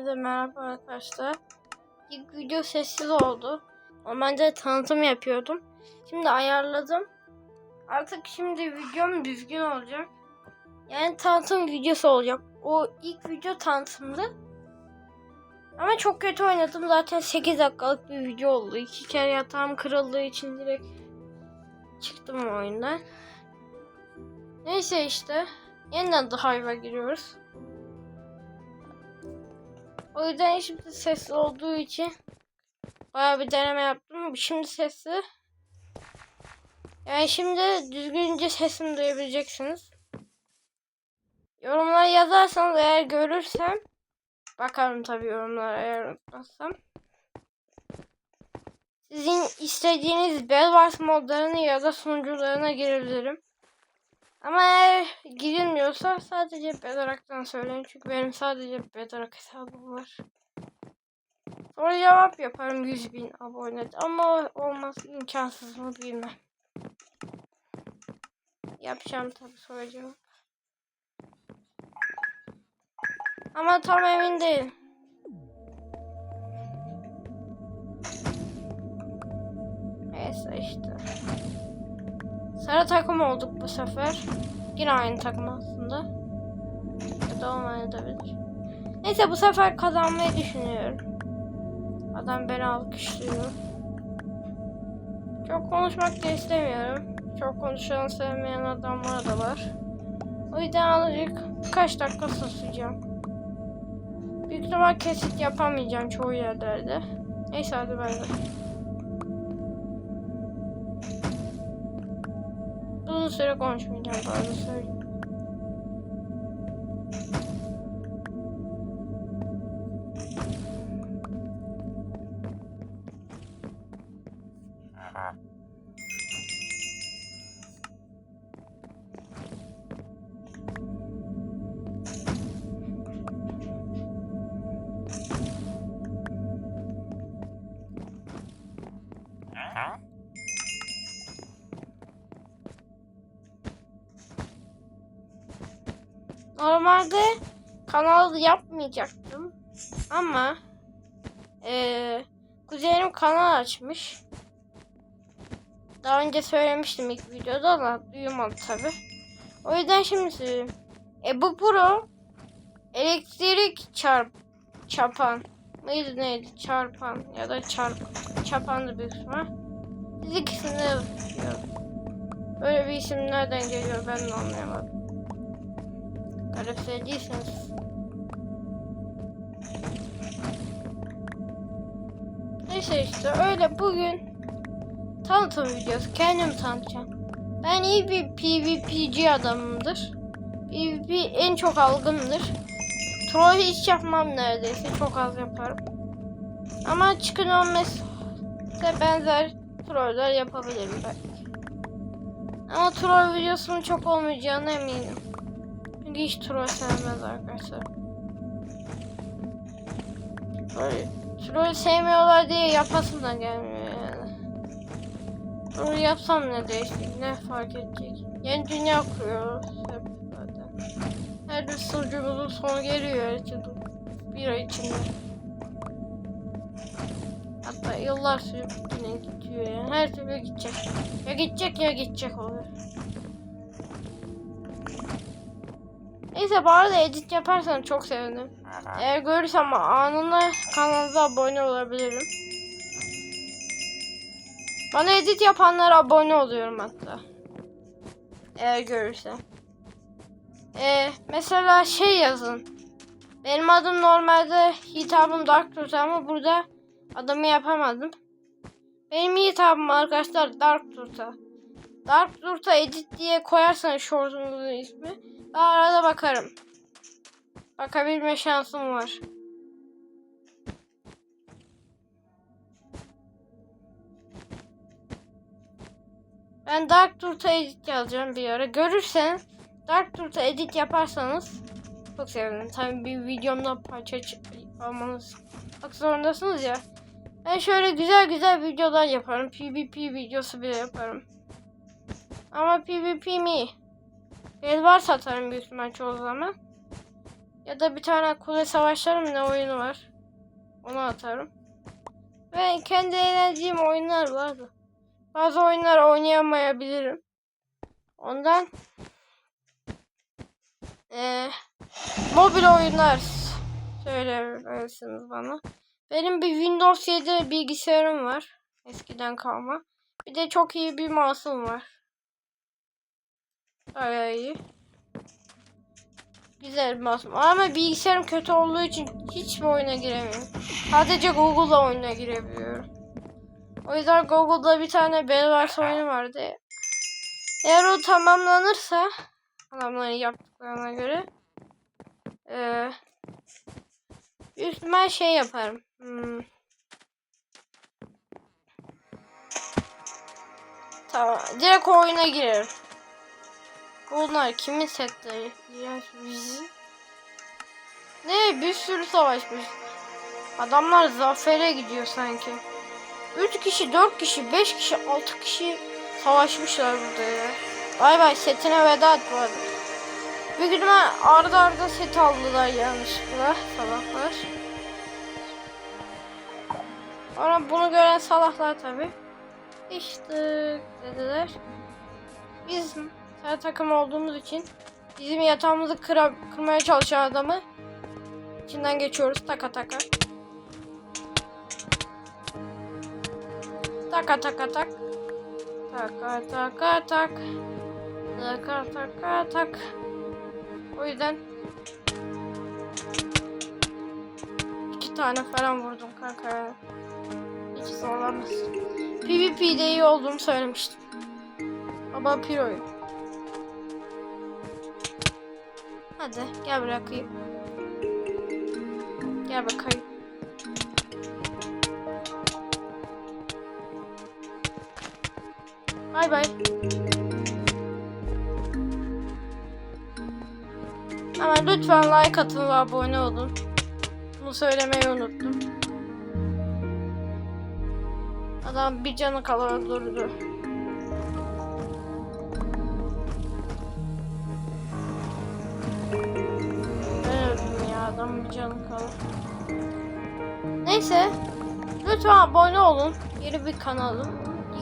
Hepinize merhaba arkadaşlar. İlk video sessiz oldu. Normalde tanıtım yapıyordum. Şimdi ayarladım. Artık şimdi videom düzgün olacak. Yani tanıtım videosu olacak. O ilk video tanıtımdı. Ama çok kötü oynadım. Zaten 8 dakikalık bir video oldu. İki kere yatağım kırıldığı için direkt çıktım oyundan. Neyse işte. Yeniden Hive'a giriyoruz. O yüzden şimdi sesli olduğu için bayağı bir deneme yaptım. Şimdi sesli. Yani şimdi düzgünce sesimi duyabileceksiniz. Yorumlara yazarsanız eğer görürsem bakarım tabii yorumlara eğer unutmazsam. Sizin istediğiniz Bedwars modlarını ya da sunucularına girebilirim. Ama eğer girilmiyorsa sadece Bedrock'tan söyleyin. Çünkü benim sadece Bedrock hesabım var. Soru cevap yaparım 100 bin abone. Ama olmaz imkansız mı bilmem. Yapacağım tabii soru cevap. Ama tam emin değilim. Sarı takım olduk bu sefer. Yine aynı takım aslında. Ya da olmayabilir. Neyse bu sefer kazanmayı düşünüyorum. Adam beni alkışlıyor. Çok konuşmak da istemiyorum. Çok konuşan sevmeyen adamlar da var. O yüzden azıcık birkaç dakika susacağım. Büyük ihtimal kesit yapamayacağım çoğu yerlerde. Neyse hadi bay bay. Uzun süre konuşmayacağım fazla söyleyeyim. Normalde kanal yapmayacaktım. Ama eee kuzenim kanal açmış. Daha önce söylemiştim ilk videoda ama duymadı tabi. O yüzden şimdi söyleyeyim. E bu pro elektrik çarp çapan mıydı neydi çarpan ya da çarp çapandı büyük ihtimal. Siz ikisini Böyle bir isim nereden geliyor ben de anlayamadım. Garipsediyseniz. Neyse işte öyle bugün tanıtım videosu kendim tanıtacağım. Ben iyi bir PvP'ci adamımdır. PvP en çok algındır. Troll hiç yapmam neredeyse. Çok az yaparım. Ama çıkın olmazsa benzer troller yapabilirim belki. Ama troll videosunun çok olmayacağına eminim. Çünkü hiç troll sevmez arkadaşlar. Böyle troll sevmiyorlar diye yapasım da gelmiyor yani. Troll yapsam ne değişecek, ne fark edecek? Yeni dünya kuruyoruz hep zaten. Her bir sunucumuzun sonu geliyor artık bir ay içinde. Hatta yıllar sürüp yine gidiyor yani. Her türlü gidecek. Ya gidecek ya gidecek oluyor. Neyse bu arada edit yaparsan çok sevinirim. Eğer görürsem anında kanalınıza abone olabilirim. Bana edit yapanlara abone oluyorum hatta. Eğer görürsem. Ee, mesela şey yazın. Benim adım normalde hitabım Dark Truth ama burada adımı yapamadım. Benim hitabım arkadaşlar Dark Truth'a. Dark Truth'a edit diye koyarsanız shortumuzun ismi. Arada bakarım. Bakabilme şansım var. Ben Dark Truth'a edit yazacağım bir ara. Görürsen Dark Truth'a edit yaparsanız çok sevinirim. Tabii bir videomda parça almanız bak zorundasınız ya. Ben şöyle güzel güzel videolar yaparım. PvP videosu bile yaparım. Ama PvP mi? El var satarım büyük ihtimal çoğu zaman. Ya da bir tane kule savaşları mı ne oyunu var. Onu atarım. Ve kendi eğlendiğim oyunlar var da. Bazı oyunlar oynayamayabilirim. Ondan eee mobil oyunlar söylemelisiniz bana. Benim bir Windows 7 bilgisayarım var. Eskiden kalma. Bir de çok iyi bir mouse'um var. İyi. Güzel bir mouse'um. Ama bilgisayarım kötü olduğu için hiçbir oyuna giremiyorum. Sadece Google'da oyuna girebiliyorum. O yüzden Google'da bir tane Bedwars oyunu vardı. Eğer o tamamlanırsa adamların yaptıklarına göre büyük ihtimal şey yaparım. Hmm. Tamam. Direkt oyuna girerim. Bunlar kimin setleri? İğrenç bizim. Ne bir sürü savaşmış. Adamlar zafere gidiyor sanki. 3 kişi, 4 kişi, 5 kişi, 6 kişi savaşmışlar burada ya. Bay bay setine veda et bu arada. Büyük ihtimal arda arda set aldılar yanlışlıkla salaklar. Sonra bunu gören salaklar tabi. İşte dediler. Biz her takım olduğumuz için bizim yatağımızı kıra, kırmaya çalışan adamı içinden geçiyoruz taka taka. Taka taka tak. Taka taka tak. Taka taka tak. O yüzden iki tane falan vurdum kanka. Hiç zorlanmaz. PvP'de iyi olduğumu söylemiştim. Baba Piro'yu. Hadi gel bırakayım. Gel bakayım. Bay bay. Ama lütfen like atın ve abone olun. Bunu söylemeyi unuttum. Adam bir canı kala öldürdü. Ya adam bir canı kala. Neyse. Lütfen abone olun. Yeni bir kanalım.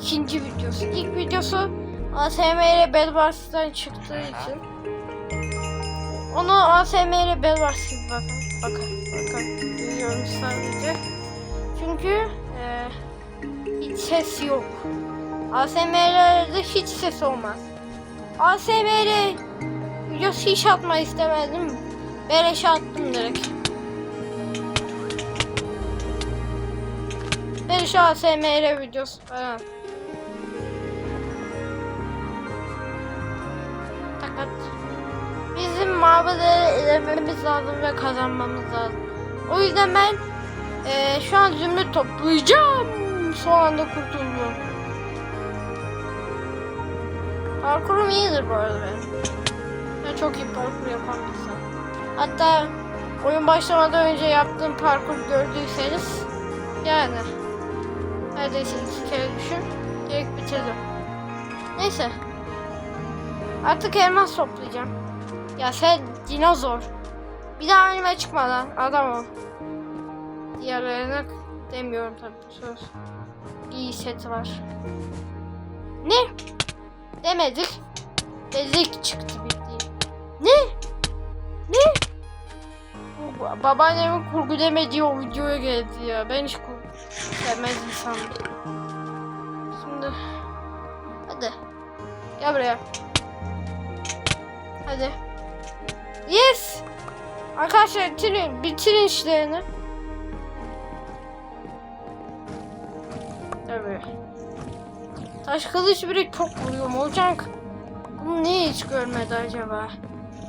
İkinci videosu. İlk videosu ASMR Bedwars'tan çıktığı için. Onu ASMR Bedwars gibi bakın. Bakın. Bakın. Duyuyorum sadece. Çünkü eee hiç ses yok. ASMR'lerde hiç ses olmaz. ASMR videosu hiç atmayı istemedim. Beleşe attım direkt. Beleşe ASMR videosu falan. Fakat bizim mabedleri ilerlememiz lazım ve kazanmamız lazım. O yüzden ben eee, şu an zümrüt toplayacağım. Son anda kurtuldum. Parkurum iyidir bu arada benim. Ben çok iyi parkur yapan bir insan. Hatta oyun başlamadan önce yaptığım parkur gördüyseniz yani neredeyse iki kere düşün direkt bitirdim. Neyse. Artık elmas toplayacağım. Ya sen dinozor. Bir daha önüme çıkma lan adam ol. Diğerlerine demiyorum tabii söz. İyi set var. Ne? Demedik. Dedik çıktı bitti. Ne? Ne? Babaannemin kurgu demediği o videoya geldi ya. Ben hiç kurgu sevmez insanım. Şimdi hadi gel buraya. Hadi. Yes. Arkadaşlar bitirin, bitirin işlerini. Tabii. Taş kılıç bile çok vuruyor Mojang. Bunu niye hiç görmedi acaba?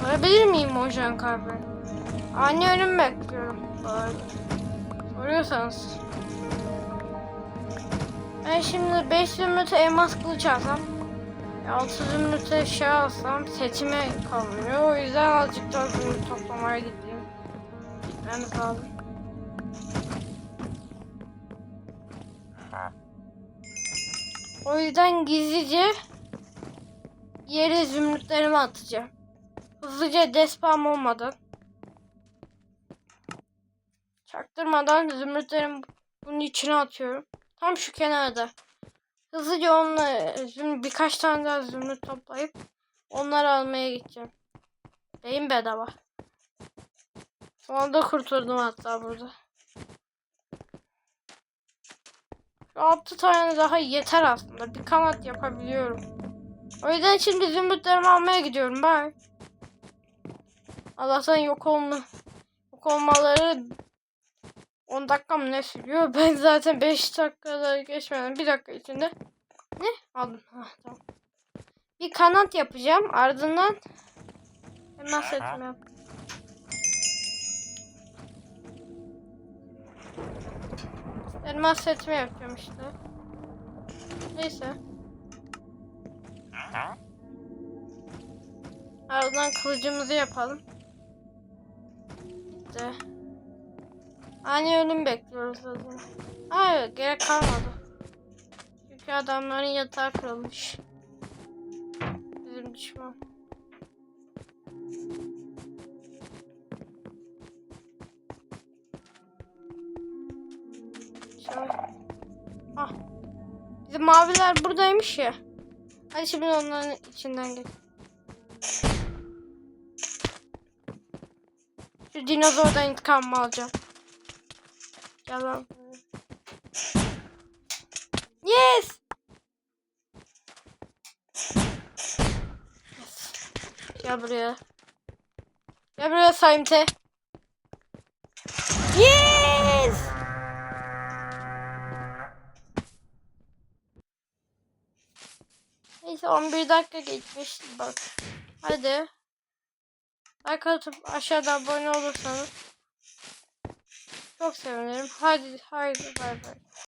Sorabilir miyim Mojang abi? Anne ölüm bekliyorum. Soruyorsanız. Ben şimdi 5 zümrüte elmas kılıç alsam. 6 zümrüte şey alsam setime kalmıyor. O yüzden azıcık daha zümrüt toplamaya gideyim. Ben kaldım. O yüzden gizlice yere zümrütlerimi atacağım. Hızlıca despam olmadan. Çaktırmadan zümrütlerimi bunun içine atıyorum. Tam şu kenarda. Hızlıca onunla züm- birkaç tane daha zümrüt toplayıp onları almaya gideceğim. Beyin bedava. Sonunda kurtuldum hatta burada. Şu altı tane daha yeter aslında. Bir kanat yapabiliyorum. O yüzden şimdi zümrütlerimi almaya gidiyorum. Bye. Allah'tan yok olma. Yok olmaları 10 dakika mı ne sürüyor? Ben zaten 5 dakikada geçmeden 1 dakika içinde ne? Aldım. Hah, tamam. Bir kanat yapacağım. Ardından hemen setimi yap. Elmas setimi yapacağım işte. Neyse. Ardından kılıcımızı yapalım. Bitti. Ani ölüm bekliyoruz zaten. Hayır gerek kalmadı. Çünkü adamların yatağı kırılmış. Bizim düşman. Ah. Bizim maviler buradaymış ya. Hadi şimdi onların içinden geç. Şu dinozordan intikamımı alacağım. Gel lan. Yes! Yes. Gel buraya. Gel buraya Saimte. Yes! Neyse 11 dakika geçmiş bak. Hadi. Like atıp aşağıda abone olursanız çok sevinirim. Hadi haydi bay bay.